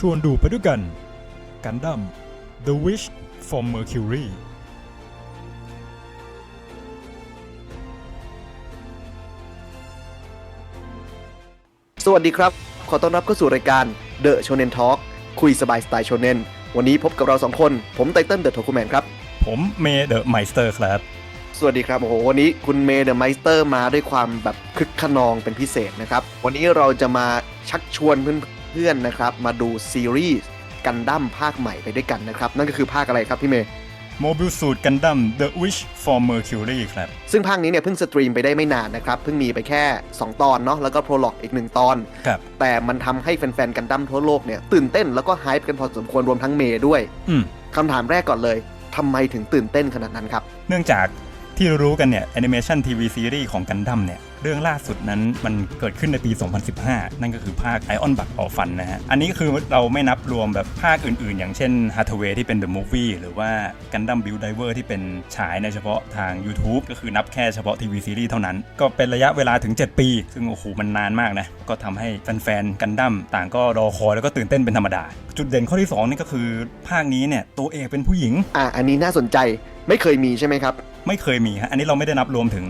ชวนดูไปด้วยกันกันดั้ม The Wish from Mercury สวัสดีครับ ขอต้อนรับเข้าสู่รายการ The Shonen Talk คุยสบายสไตล์โชเนนวันนี้พบกับเราสองคน ผมไตเติ้ลเดอะโทคูแมนครับ ผมเมย์เดอะไมสเตอร์ครับ สวัสดีครับ โอ้โห วันนี้คุณเมย์เดอะไมสเตอร์มาด้วยความแบบคึกขนองเป็นพิเศษนะครับ วันนี้เราจะมาชักชวนเพื่อน ๆนะครับมาดูซีรีส์กันดั้มภาคใหม่ไปด้วยกันนะครับ นั่นก็คือภาคอะไรครับพี่เมย์ Mobile Suit Gundam The Wish from Mercury ครับ ซึ่งภาคนี้เนี่ยเพิ่งสตรีมไปได้ไม่นานนะครับ เพิ่งมีไปแค่ 2 ตอนเนาะแล้วก็โปรล็อกอีก 1 ตอน ครับ แต่มันทำให้แฟนๆกันดั้มทั่วโลกเนี่ยตื่นเต้นแล้วก็ไฮป์กันพอสมควรรวมทั้งเมย์ด้วย อืมคำถามแรกก่อนเลยทำไมถึงตื่นเต้นขนาดนั้นครับ เนื่องจาก ที่รู้กันเนี่ยแอนิเมชันทีวีซีรีส์ของกันดั้มเนี่ยเรื่องล่าสุดนั้นมันเกิดขึ้นในปี 2015 นั่นก็คือภาค Ion b u t All Fun นนะฮะ อันนี้คือเราไม่นับรวมแบบภาคอื่นๆ อย่างเช่น Hathaway ที่เป็น The Movie หรือว่า Gundam Build Diver ที่เป็นฉายในเฉพาะทาง YouTube ก็คือนับแค่เฉพาะทีวีซีรีส์เท่านั้น ก็เป็นระยะเวลาถึง 7 ปี ซึ่งโอ้โหมันนานมากนะ ก็ทำให้แฟนๆกันดั้มต่างก็รอคอยแล้วก็ตื่นเต้นเป็นธรรมดา จุดเด่นข้อที่สองนี่ก็คือภาคนี้เนี่ยตัวเอกเป็นผู้หญิง อะอันนี้น่าสนใจไม่เคยมีใช่ไหมครับ ไม่เคยมีฮะอันนี้เราไม่ได้นับรวมถึง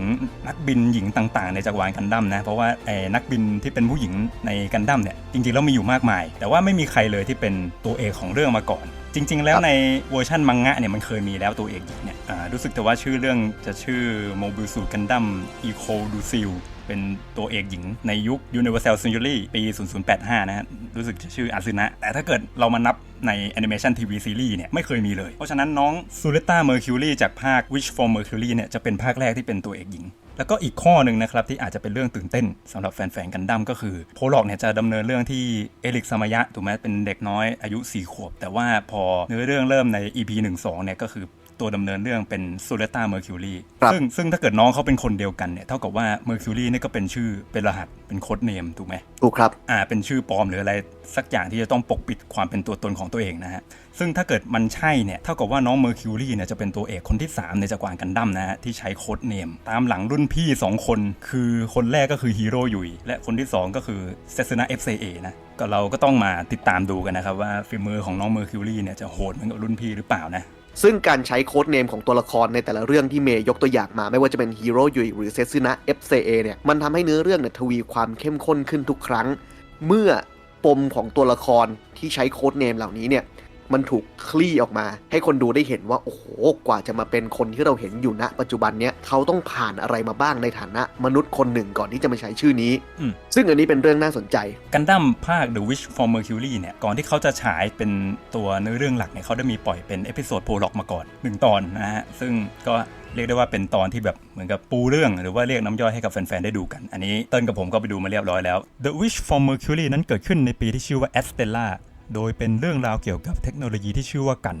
นักบินหญิงต่างๆ ในจักรวาลกันดั้มนะ เพราะว่าไอ้นักบินที่เป็นผู้หญิงในกันดั้มเนี่ยจริงๆแล้วมีอยู่มากมาย แต่ว่าไม่มีใครเลยที่เป็นตัวเอกของเรื่องมาก่อน จริง ๆ แล้วในเวอร์ชันมังงะเนี่ยมันเคยมีแล้วตัวเอกหญิงเนี่ยอ่ารู้สึกแต่ว่าชื่อเรื่องจะชื่อ Mobile Suit Gundam Eco d u c i l เป็นตัวเอกหญิงในยุค Universal Century ปี 0085 นะฮะ รู้สึกจะชื่ออาซึนะ แต่ถ้าเกิดเรามานับใน Animation TV Series เนี่ย ไม่เคยมีเลย เพราะฉะนั้นน้องซูเลต้าเมอร์คิวรีจากภาค Wish for Mercury เนี่ย จะเป็นภาคแรกที่เป็นตัวเอกหญิงแล้วก็อีกข้อหนึ่งนะครับ ที่อาจจะเป็นเรื่องตื่นเต้นสำหรับแฟนๆกันดั้มก็คือ โพลอกเนี่ยจะดำเนินเรื่องที่เอลิกซามายะถูกไหมเป็นเด็กน้อยอายุ 4 ขวบ แต่ว่าพอเนื้อเรื่องเริ่มใน EP 1-2เนี่ยก็คือ ตัวดำเนินเรื่องเป็นซูเลต้าเมอร์คิวรีครับซึ่งซึ่งถ้าเกิดน้องเขาเป็นคนเดียวกันเนี่ยเท่ากับว่าเมอร์คิวรีนี่ก็เป็นชื่อเป็นรหัสเป็นโค้ดเนมถูกไหมถูกครับอ่าเป็นชื่อปลอมหรืออะไรสักอย่างที่จะต้องปกปิดความเป็นตัวตนของตัวเองนะฮะซึ่งถ้าเกิดมันใช่เนี่ยเท่ากับว่าน้องเมอร์คิวรีเนี่ยจะเป็นตัวเอกคนที่ 3 ในจักรวาลกันดั้มนะฮะที่ใช้โค้ดเนม ตามหลังรุ่นพี่ 2 คน คือคนแรกก็คือฮีโร่ยุยและคนที่ 2 ก็คือเซซนา FCA นะก็เราก็ต้องมาติดตามดูกันนะครับว่าฝีมือของน้องเมอร์คิวรีเนี่ยจะโหดเหมือนกับรุ่นพี่หรือเปล่านะ ซึ่งการใช้โค้ดเนมของตัวละครในแต่ละเรื่องที่เมย์ยกตัวอย่างมาไม่ว่าจะเป็นฮีโร่ยุยหรือเซซึนะ FCA เนี่ยมันทำให้เนื้อเรื่องเนี่ยทวีความเข้มข้นขึ้นทุกครั้ง เมื่อปมของตัวละครที่ใช้โค้ดเนมเหล่านี้เนี่ย มันถูกคลี่ออกมา ให้คนดูได้เห็นว่า โอ้โห กว่าจะมาเป็นคนที่เราเห็นอยู่ณ ปัจจุบันเนี้ยเขาต้องผ่านอะไรมาบ้างในฐานะ มนุษย์คนหนึ่งก่อนที่จะมาใช้ชื่อนี้อืมซึ่งอันนี้เป็นเรื่องน่าสนใจกันดั้มภาค The Wish for Mercury เนี่ยก่อนที่เขาจะฉายเป็นตัวเนื้อเรื่องหลักเนี่ยเขาได้มีปล่อยเป็นเอพิโซดโปรล็อกมาก่อน1ตอนนะฮะซึ่งก็เรียกได้ว่าเป็นตอนที่แบบเหมือนกับปูเรื่อง หรือว่าเรียกน้ำย่อยให้กับแฟน ๆ ได้ดูกัน อันนี้เติ้ลกับผมก็ไปดูมาเรียบร้อยแล้ว The Wish for Mercury นั้นเกิดขึ้นในปีที่ชื่อว่า Astella โดยเป็นเรื่องราวเกี่ยวกับเทคโนโลยีที่ชื่อว่ากัน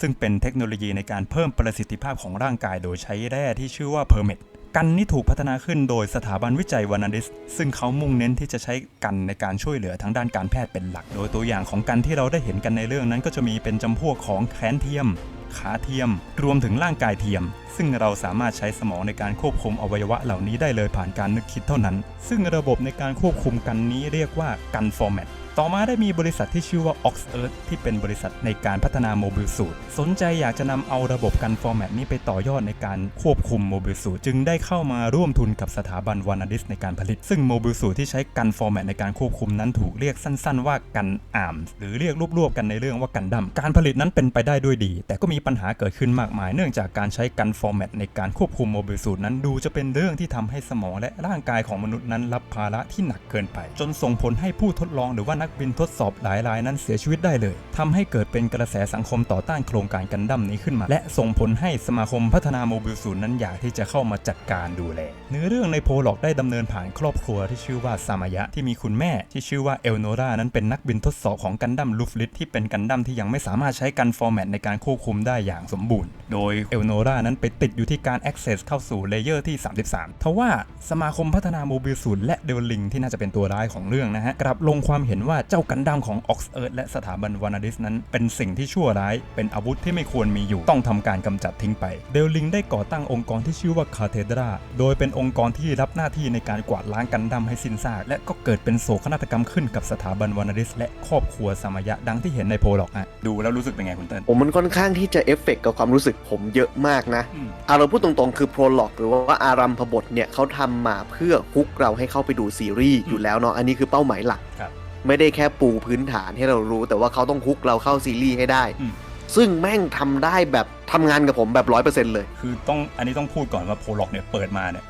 ซึ่งเป็นเทคโนโลยีในการเพิ่มประสิทธิภาพของร่างกาย โดยใช้แร่ที่ชื่อว่าเพอร์เมตกันนี่ถูกพัฒนาขึ้นโดยสถาบันวิจัยวานาดิส ซึ่งเขามุ่งเน้นที่จะใช้กันในการช่วยเหลือทางด้านการแพทย์เป็นหลัก โดยตัวอย่างของกันที่เราได้เห็นกันในเรื่องนั้น ก็จะมีเป็นจำพวกของแขนเทียม ขาเทียม รวมถึงร่างกายเทียม ซึ่งเราสามารถใช้สมองในการควบคุมอวัยวะเหล่านี้ได้เลยผ่านการนึกคิดเท่านั้น ซึ่งระบบในการควบคุมกันนี้เรียกว่ากันฟอร์แมต ต่อมาได้มีบริษัทที่ชื่อว่า Ox Earth ที่เป็นบริษัทในการพัฒนาโมบิลสูตรสนใจอยากจะนำเอาระบบกันฟอร์แมตนี้ไปต่อยอดในการควบคุมโมบิลสูตรจึงได้เข้ามาร่วมทุนกับสถาบันวานาดิสในการผลิต ซึ่งโมบิลสูตรที่ใช้กันฟอร์แมตในการควบคุมนั้นถูกเรียกสั้น ๆ ว่ากันอาร์มหรือเรียกรวบๆกันในเรื่องว่ากันดั้มการผลิตนั้นเป็นไปได้ด้วยดี แต่ก็มีปัญหาเกิดขึ้นมากมาย เนื่องจากการใช้กันฟอร์แมตในการควบคุมโมบิลสูตรนั้นดูจะเป็นเรื่องที่ทำให้สมองและร่างกายของมนุษย์นั้นรับภาระที่หนักเกินไป จนส่งผลให้ผู้ทดลองหรือว่านักบินทดสอบหลายรายนั้นเสียชีวิตได้เลยทำให้เกิดเป็นกระแสสังคมต่อต้านโครงการกันดั้มนี้ขึ้นมา และส่งผลให้สมาคมพัฒนาโมบิลสูตนั้นอยากที่จะเข้ามาจัดการดูแลเนื้อเรื่องในโพลอกได้ดำเนินผ่านครอบครัวที่ชื่อว่าซามายะที่มีคุณแม่ที่ชื่อว่าเอลโนรานั้นเป็นนักบินทดสอบของกันดั้มลูฟลิตที่เป็นกันดั้มที่ยังไม่สามารถใช้กันฟอร์แมตในการควบคุมได้อย่างสมบูรณ์ โดยเอลโนรานั้นไปติดอยู่ที่การ access เข้าสู่เลเยอร์ที่ 33ทว่าสมาคมพัฒนาโมบิลสูตและเดลลิงที่น่าจะเป็นตัวร้ายของเรื่องนะฮะกลับลงความเห็นว่าว่าเจ้ากันดั้มของออกซ์เอิร์และสถาบันวานาดิสนั้น เป็นสิ่งที่ชั่วร้าย เป็นอาวุธที่ไม่ควรมีอยู่ ต้องทำการกำจัดทิ้งไป เดลลิงได้ก่อตั้งองค์กรที่ชื่อว่าคาเทดรา โดยเป็นองค์กรที่รับหน้าที่ในการกวาดล้างกันดั้มให้สิ้นซาก และก็เกิดเป็นโศกนาฏกรรมขึ้นกับสถาบันวานาดิสและครอบครัวสามายะดังที่เห็นในโพลหรอกอะดูแล้วรู้สึกเป็นไงคุณเติ้ลผมมันค่อนข้างที่จะเอฟเฟกต์กับความรู้สึกผมเยอะมากนะอืมอาเราพูดตรงๆคือโปรล็อกหรือว่าอารัมพบทเนี่ยเขาทำมาเพื่อฮุกเราให้เข้าไปดูซีรีส์อยู่แล้วเนาะอันนี้คือเป้าหมายหลักครับ ไม่ได้แค่ปูพื้นฐานให้เรารู้ แต่ว่าเขาต้องฮุกเราเข้าซีรีส์ให้ได้ อืม ซึ่งแม่งทำได้แบบทำงานกับผมแบบร้อยเปอร์เซ็นต์เลย คือต้องอันนี้ต้องพูดก่อนว่าโพล็อกเนี่ยเปิดมาเนี่ย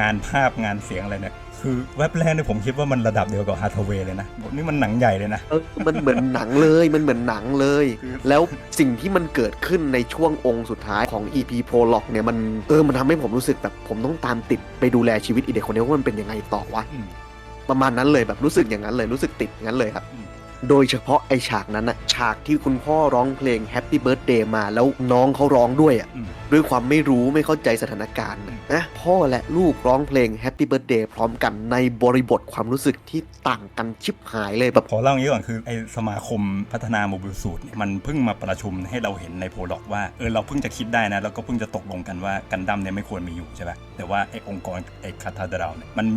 งานภาพงานเสียงอะไรเนี่ยคือแว็บแรกเนี่ยผมคิดว่ามันระดับเดียวกับฮาร์ทเวย์เลยนะนี่มันหนังใหญ่เลยนะ เออมันเหมือนหนังเลย มันเหมือนหนังเลย คือ แล้วสิ่งที่มันเกิดขึ้นในช่วงองค์สุดท้ายของ EP Prologue เนี่ยมันเออมันทำให้ผมรู้สึกแบบผมต้องตามติดไปดูแลชีวิตอีเด็กคนนี้ว่ามันเป็นยังไงต่อวะ อืม ประมาณนั้นเลยแบบรู้สึกอย่างนั้นเลยรู้สึกติดอย่างนั้นเลยครับอืมโดยเฉพาะไอฉากนั้นอะฉากที่คุณพ่อร้องเพลง Happy Birthday มาแล้วน้องเขาร้องด้วยอะอืมด้วยความไม่รู้ไม่เข้าใจสถานการณ์น่ะนะพ่อและลูกร้องเพลง Happy Birthday พร้อมกันในบริบทความรู้สึกที่ต่างกันชิบหายเลยแบบขอเล่าอย่างนี้ก่อนคือไอสมาคมพัฒนาโมบิลสูตรเนี่ยมันเพิ่งมาประชุมให้เราเห็นในโพล็อกว่าเออเราเพิ่งจะคิดได้นะ แล้วก็เพิ่งจะตกลงกันว่ากันดั้มเนี่ยไม่ควรมีอยู่ใช่ปะแต่ว่าไอองค์กรไอคาทาดราวเนี่ยมัน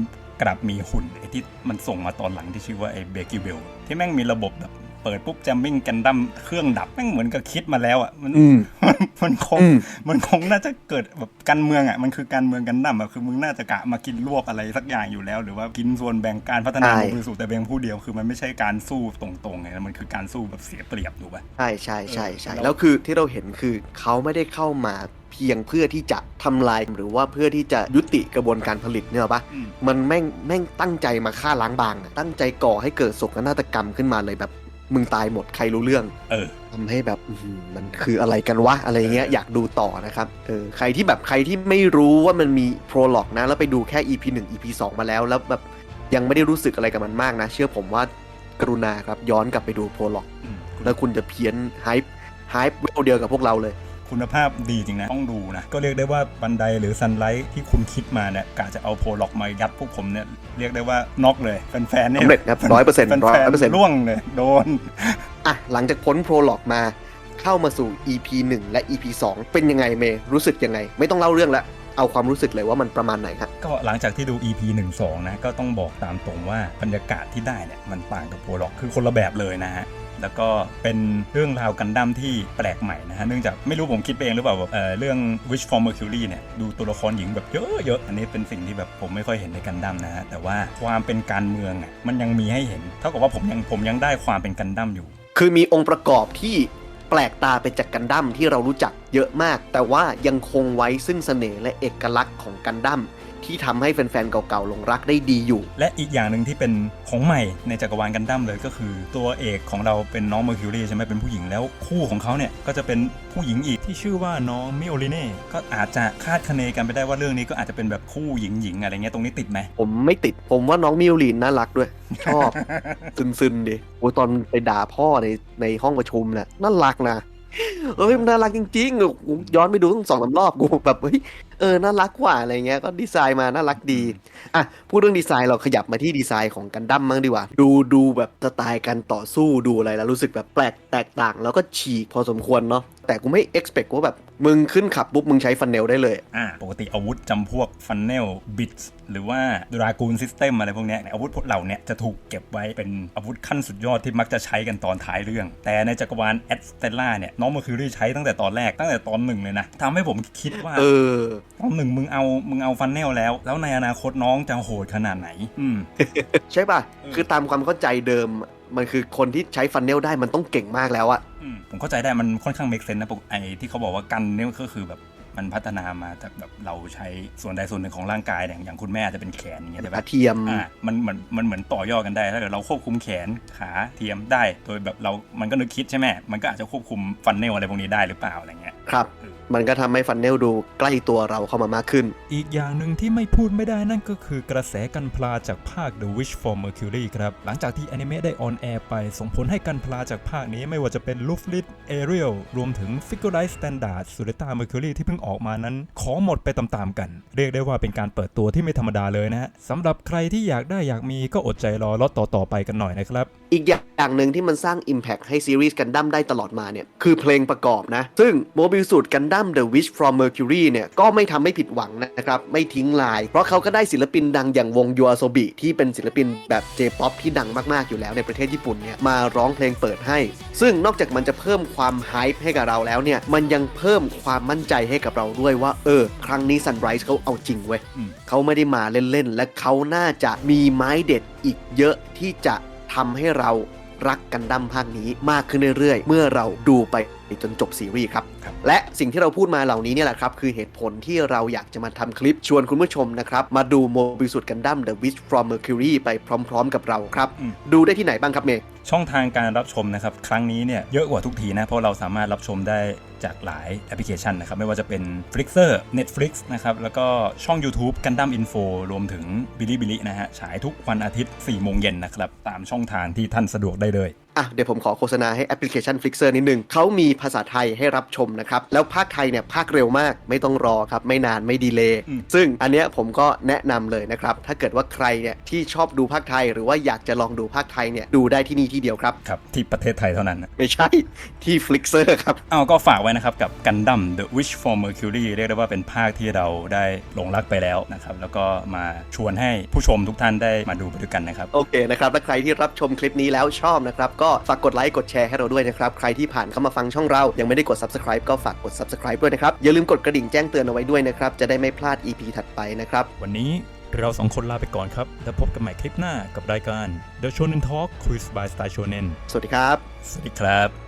กลับมีหุ่นไอที่มันส่งมาตอนหลังที่ชื่อว่าไอเบกิเวลที่แม่งมีระบบแบบ เปิดปุ๊บแจมมิ่งกันดั้มเครื่องดับแม่งเหมือนกับคิดมาแล้วอะมันอืมมันมันคงอืมมันคงน่าจะเกิดแบบการเมืองอะมันคือการเมืองกันดั้มอะคือมึงน่าจะกะมากินรวบอะไรสักอย่างอยู่แล้ว หรือว่ากินส่วนแบ่งการพัฒนาใช่โมบิลสูตรแต่เพียงผู้เดียวคือมันไม่ใช่การสู้ตรงๆไงมันคือการสู้แบบเสียเปรียบถูกป่ะใช่ใช่ใช่ใช่เออแล้วคือที่เราเห็นคือเขาไม่ได้เข้ามาเพียงเพื่อที่จะทำลายหรือว่าเพื่อที่จะยุติกระบวนการผลิตเนี่ยหรอปะอืมมันแม่งแม่งตั้งใจมาฆ่าล้างบางอะตั้งใจก่อให้เกิดโศกนาฏกรรมขึ้นมาเลยแบบ มึงตายหมดใครรู้เรื่อง เออทำให้แบบอื้อหือมันคืออะไรกันวะอะไรเงี้ยเออออยากดูต่อนะครับเออใครที่แบบใครที่ไม่รู้ว่ามันมีโปรล็อกนะ แล้วไปดูแค่ EP 1 EP 2 มาแล้ว แล้วแบบยังไม่ได้รู้สึกอะไรกับมันมากนะ เชื่อผมว่ากรุณาครับย้อนกลับไปดูโปรล็อก อืมแล้วคุณจะเพี้ยนไฮป์ไฮป์เวลเดียวกับพวกเราเลย คุณภาพดีจริงนะ ต้องดูนะ ก็เรียกได้ว่าบันไดหรือซันไลท์ที่คุณคิดมาเนี่ยกะจะเอาโพล็อกมายัดพวกผมเนี่ยเรียกได้ว่าน็อกเลยแฟนๆเนี่ยสำเร็จครับแฟน100%แฟน100%ๆร่วงเลยโดนอะหลังจากพ้นโปรล็อกมาเข้ามาสู่ EP 1 และ EP 2 เป็นยังไงเมย์รู้สึกยังไง ไม่ต้องเล่าเรื่องละเอาความรู้สึกเลยว่ามันประมาณไหนฮะก็หลังจากที่ดู EP 1 2 นะ ก็ต้องบอกตามตรงว่าบรรยากาศที่ได้เนี่ยมันต่างกับโพล็อกคือคนละแบบเลยนะฮะ แล้วก็เป็นเรื่องราวกันดั้มที่แปลกใหม่นะฮะเนื่องจากไม่รู้ผมคิดไปเองหรือเปล่าแบบเอ่อเรื่อง Wish for Mercury เนี่ยดูตัวละครหญิงแบบเยอะๆอันนี้เป็นสิ่งที่แบบผมไม่ค่อยเห็นในกันดั้มนะฮะแต่ว่าความเป็นการเมืองอะมันยังมีให้เห็น เท่ากับว่าผมยังผมยังได้ความเป็นกันดั้มอยู่ คือมีองค์ประกอบที่แปลกตาไปจากกันดั้มที่เรารู้จักเยอะมาก แต่ว่ายังคงไว้ซึ่งเสน่ห์และเอกลักษณ์ของกันดั้ม ที่ทำให้แฟนๆ เก่าๆ หลงรักได้ดีอยู่ และอีกอย่างหนึ่งที่เป็นของใหม่ในจักรวาลกันดั้มเลยก็คือ ตัวเอกของเราเป็นน้องเมอร์คิวรีใช่ไหมเป็นผู้หญิงแล้วคู่ของเขาเนี่ยก็จะเป็นผู้หญิงอีกที่ชื่อว่าน้องมิโอลิเน่ก็อาจจะคาดคะเนกันไปได้ว่าเรื่องนี้ก็อาจจะเป็นแบบคู่หญิงหญิงๆอะไรเงี้ยตรงนี้ติดไหมผมไม่ติดผมว่าน้องมิวลีนน่ารักด้วย ชอบซึนๆดิโอ้ยตอนไปด่าพ่อในในห้องประชุมน่ะน่ารักนะเอ้ยมันน่ารักจริงๆกูย้อนไปดูตั้งสองสามรอบกูแบบเฮ้ย เออน่ารักกว่าอะไรเงี้ยก็ดีไซน์มาน่ารักดีอะพูดเรื่องดีไซน์เราขยับมาที่ดีไซน์ของกันดั้มมั้งดีกว่า ดูดูแบบสไตล์การต่อสู้ดูอะไรแล้วรู้สึกแบบแปลกแตกต่าง แล้วก็ฉีกพอสมควรเนาะแต่กูไม่ expect ว่าแบบมึงขึ้นขับปุ๊บมึงใช้ฟันเนลได้เลยอ่าปกติอาวุธจำพวกฟันเนลบิทหรือว่าดรากูนซิสเต็มอะไรพวกเนี้ยอาวุธพวกเหล่าเนี้ยจะถูกเก็บไว้เป็นอาวุธขั้นสุดยอดที่มักจะใช้กันตอนท้ายเรื่อง แต่ในจักรวาลแอดสเตล่าเนี่ยน้องเมอร์คิวรีใช้ตั้งแต่ตอนแรกตั้งแต่ตอนหนึ่งเลยนะทำให้ผมคิดว่าเออ ตอนหนึ่งมึงเอามึงเอาฟันเนลแล้ว แล้วในอนาคตน้องจะโหดขนาดไหน อืม ใช่ป่ะเออคือตามความเข้าใจเดิม มันคือคนที่ใช้ฟันเนลได้มันต้องเก่งมากแล้วอะอืมผมเข้าใจได้มันค่อนข้างเมกเซนนะปกไอ้ที่เขาบอกว่ากันเนี่ยก็คือแบบมันพัฒนามาจากแบบเราใช้ส่วนใดส่วนหนึ่งของร่างกายเนี่ยอย่างคุณแม่อาจจะเป็นแขนอย่างเงี้ยใช่ขาปะเทียมอ่ามันเหมือนมันเหมือนต่อยอดกันได้ถ้าเกิดเราควบคุมแขนขาเทียมได้โดยแบบเรา มันก็นึกคิดใช่ไหมมันก็อาจจะควบคุมฟันเนลอะไรพวกนี้ได้หรือเปล่าอะไรเงี้ยครับเออ มันก็ทำให้ฟันเนลดูใกล้ตัวเราเข้ามามากขึ้น อีกอย่างหนึ่งที่ไม่พูดไม่ได้นั่นก็คือกระแสกันพลาจากภาค The Wish for Mercury ครับ หลังจากที่อนิเมะได้ออนแอร์ไปส่งผลให้กันพลาจากภาคนี้ไม่ว่าจะเป็น l u Ariel รวมถึง Figurite Standard s u l e t a Mercury ที่เพิ่งออกมานั้น ของหมดไปตามๆกัน เรียกได้ว่าเป็นการเปิดตัวที่ไม่ธรรมดาเลยนะฮะสำหรับใครที่อยากได้อยากมีก็อดใจรอล็อตต่อๆไปกันหน่อยนะครับ อีกอย่างหนึ่งที่มันสร้าง Impact ให้ซีรีส์กันดั้มได้ตลอดมาเนี่ย คือเพลงประกอบนะ ซึ่งโมบิลสูตรกันดั้ม The Wish from Mercury เนี่ยก็ไม่ทำให้ผิดหวังนะครับไม่ทิ้งลาย เพราะเขาก็ได้ศิลปินดังอย่างวงยูอาโซบิที่เป็นศิลปินแบบ J-POP ที่ดังมากๆอยู่แล้วในประเทศญี่ปุ่นเนี่ยมาร้องเพลงเปิดให้ ซึ่งนอกจากมันจะเพิ่มความไฮป์ให้กับเราแล้วเนี่ย มันยังเพิ่มความมั่นใจให้กับเราด้วยว่า เออ ครั้งนี้ Sunrise เขาเอาจริงเว้ยอืมเขาไม่ได้มาเล่นๆ และเขาน่าจะมีไม้เด็ดอีกเยอะที่จะทำให้เรารักกันดั้มภาคนี้มากขึ้นเรื่อยๆ เมื่อเราดูไป จนจบซีรีส์ครับครับ และสิ่งที่เราพูดมาเหล่านี้เนี่ยแหละครับ คือเหตุผลที่เราอยากจะมาทำคลิปชวนคุณผู้ชมนะครับ มาดูโมบิสุดกันดั้ม The Wish from Mercury ไปพร้อมๆกับเราครับอืมดูได้ที่ไหนบ้างครับเมย์ช่องทางการรับชมนะครับ ครั้งนี้เนี่ยเยอะกว่าทุกทีนะ เพราะเราสามารถรับชมได้จากหลายแอปพลิเคชันนะครับ ไม่ว่าจะเป็น Flixer Netflix นะครับ แล้วก็ช่อง YouTube Gundam Info รวมถึง Bilibili นะฮะฉายทุกวันอาทิตย์4โมงเย็นนะครับตามช่องทางที่ท่านสะดวกได้เลย อะเดี๋ยวผมขอโฆษณาให้แอปพลิเคชัน Flixer นิดนึงเขามีภาษาไทยให้รับชมนะครับ แล้วภาคไทยเนี่ยภาคเร็วมาก ไม่ต้องรอครับ ไม่นานไม่ดีเลย์อืมซึ่งอันเนี้ยผมก็แนะนำเลยนะครับ ถ้าเกิดว่าใครเนี่ยที่ชอบดูภาคไทย หรือว่าอยากจะลองดูภาคไทยเนี่ยดูได้ที่นี่ที่เดียวครับ ครับ ที่ประเทศไทยเท่านั้นนะไม่ใช่ที่ Flixer ครับ เอาก็ฝากไว้นะครับ กับ Gundam The Wish for Mercury เรียกได้ว่าเป็นภาคที่เราได้หลงรักไปแล้วนะครับแล้วก็มาชวนให้ผู้ชมทุกท่านได้มาดูไปด้วยกันนะครับโอเคนะครับและใครที่รับชมคลิปนี้แล้วชอบนะครับก็ฝากกดไลค์กดแชร์ให้เราด้วยนะครับ ใครที่ผ่านเข้ามาฟังช่องเรา ยังไม่ได้กด subscribe ก็ฝากกด subscribe ด้วยนะครับ อย่าลืมกดกระดิ่งแจ้งเตือนเอาไว้ด้วยนะครับ จะได้ไม่พลาด EP ถัดไปนะครับ วันนี้เราสองคนลาไปก่อนครับ แล้วพบกันใหม่คลิปหน้ากับรายการ The Shonen Talk Quiz by Star Shonen สวัสดีครับ สวัสดีครับ